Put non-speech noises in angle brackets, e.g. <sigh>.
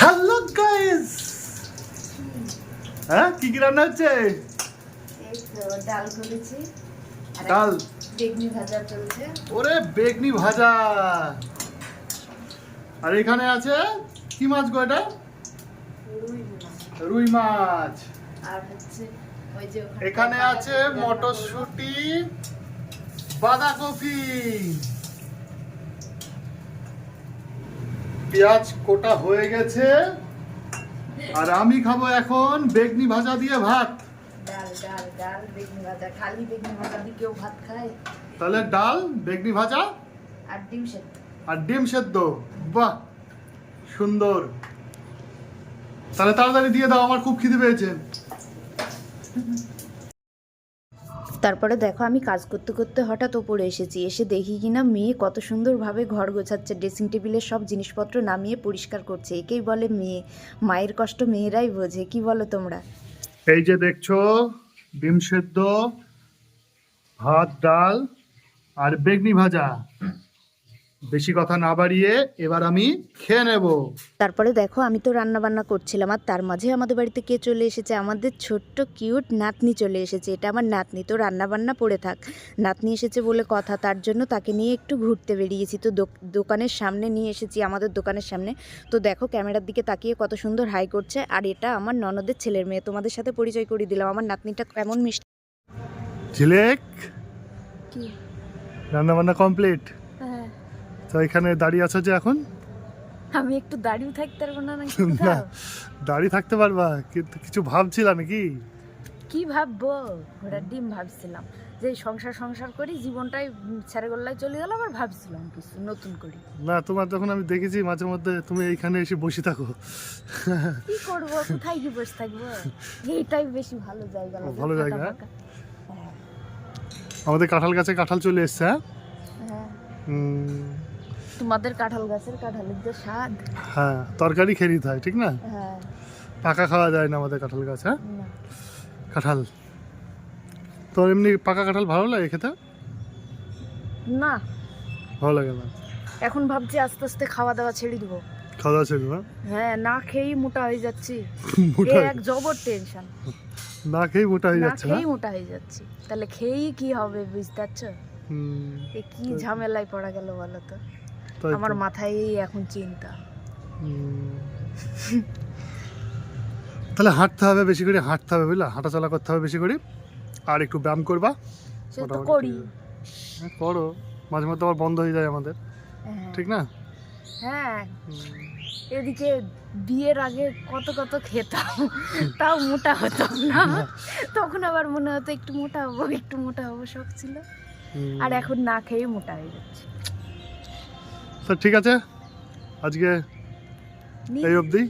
Hello guys হ্যাঁ কি কি রান্না হচ্ছে? ডাল করেছি। আর ডাল? বেগনি ভাজা চলছে। ওরে বেগনি ভাজা! আর এখানে আছে কি মাছ গো এটা? রুই মাছ। রুই মাছ। আর হচ্ছে ওই যে এখানে আছে মটরশুটি বাঁধাকপি। পেঁয়াজ কোটা হয়ে গেছে। আর আমি খাব এখন বেগনি ভাজা দিয়ে ভাত। ডাল ডাল ডাল বেগনি ভাজা। খালি ভাজা দিয়ে কেউ ভাত খায়? তাহলে ডাল বেগনি ভাজা আর ডিম সেদ্ধ। আর ডিম সেদ্ধ। বাহ সুন্দর। তাহলে তাড়াতাড়ি দিয়ে দাও আমার খুব খিদে পেয়েছে। তারপরে দেখো আমি কাজ করতে করতে হঠাৎ ওপরে এসেছি। এসে দেখি কিনা মেয়ে কত সুন্দরভাবে ঘর গোছাচ্ছে ড্রেসিং টেবিলের সব জিনিসপত্র নামিয়ে পরিষ্কার করছে। একেই বলে মেয়ে। মায়ের কষ্ট মেয়েরাই বোঝে। কি বলো তোমরা? এই যে দেখছ, ডিম সেদ্ধ, ভাত, ডাল আর বেগনি ভাজা। বেশি কথা না বাড়িয়ে এবার আমি খেয়ে নেব। তারপরে দেখো আমি তো রান্না বান্না করছিলাম আর তার মাঝে আমাদের বাড়িতে কে চলে এসেছে? আমাদের ছোট্ট কিউট নাতনি চলে এসেছে। এটা আমার নাতনি তো রান্না বান্না পড়ে থাক। নাতনি এসেছে বলে কথা তার জন্য তাকে নিয়ে একটু ঘুরতে বেরিয়েছি। তো দোকানের সামনে নিয়ে এসেছি আমাদের দোকানের সামনে। তো দেখো ক্যামেরার দিকে তাকিয়ে কত সুন্দর হাই করছে। আর এটা আমার ননদের ছেলের মেয়ে তোমাদের সাথে পরিচয় করিয়ে দিলাম। আমার নাতনিটা কেমন মিষ্টি ঝিলেক? কি? রান্না বান্না কমপ্লিট? তো এখানে দাঁড়িয়ে আছো যে এখন? আমি একটু দাঁড়িয়ে থাকতে পারব না নাকি না দাঁড়িয়ে থাকতে পারবা। কিন্তু কিছু ভাবছিলা নাকি? কি ভাববো? ঘোড়ার ডিম ভাবছিলাম। যে সংসার সংসার করি জীবনটাই ছেড়ে গোল্লায় চলে গেল আবার ভাবছিলাম কিছু নতুন করে। না তোমার যখন আমি দেখেছি মাঝে মধ্যে তুমি এইখানে এসে বসে থাকো। কি করব? কোথায় কি বসে থাকব? এইটাই বেশি ভালো জায়গা ভালো জায়গা। হ্যাঁ, আমাদের কাঁঠাল গাছে কাঁঠাল চলে এসছে হ্যাঁ? হ্যাঁ। তোমাদের কাঁঠাল গাছের কাঁঠালের যে স্বাদ। হ্যাঁ তরকারি খেয়ে নিতে হয় ঠিক না? হ্যাঁ। পাকা খাওয়া যায় না আমাদের কাঁঠাল গাছ হ্যাঁ? কাঁঠাল। তো এমনি পাকা কাঁঠাল ভালো লাগে খেতে? না। ভালো লাগে না? এখন ভাবছি আস্তে আস্তে খাওয়া দাওয়া ছেড়ে দিব। খাওয়া দাওয়া ছিল না হ্যাঁ? না খেয়েই মোটা হয়ে যাচ্ছি। <laughs> মোটা এক জবর টেনশন না খেয়েই মোটা হয়ে যাচ্ছে না খেয়েই মোটা হয়ে যাচ্ছি। তাহলে খেয়েই কি হবে বুঝতে পারছ? হুম, এ কি ঝামেলায় পড়া গেল বলো তো। আমার মাথায় এখন চিন্তা। তাহলে হাঁটতে হবে বেশি করে হাঁটতে হবে বুঝলা? হাঁটাচলা করতে হবে বেশি করে। আর একটু ব্যায়াম করবা। সে তো করি। হ্যাঁ, করো। মাঝে মধ্যে আবার বন্ধ হয়ে যায় আমাদের। হ্যাঁ। ঠিক না? হ্যাঁ। এদিকে বিয়ের আগে কত কত খেতাম তাও মোটা হতাম না। তখন আবার মনে হতো একটু মোটা হব একটু মোটা হব শখ ছিল। আর এখন না খেয়ে মোটা হয়ে যাচ্ছে। তো ঠিক আছে? আজকে এই অবধি।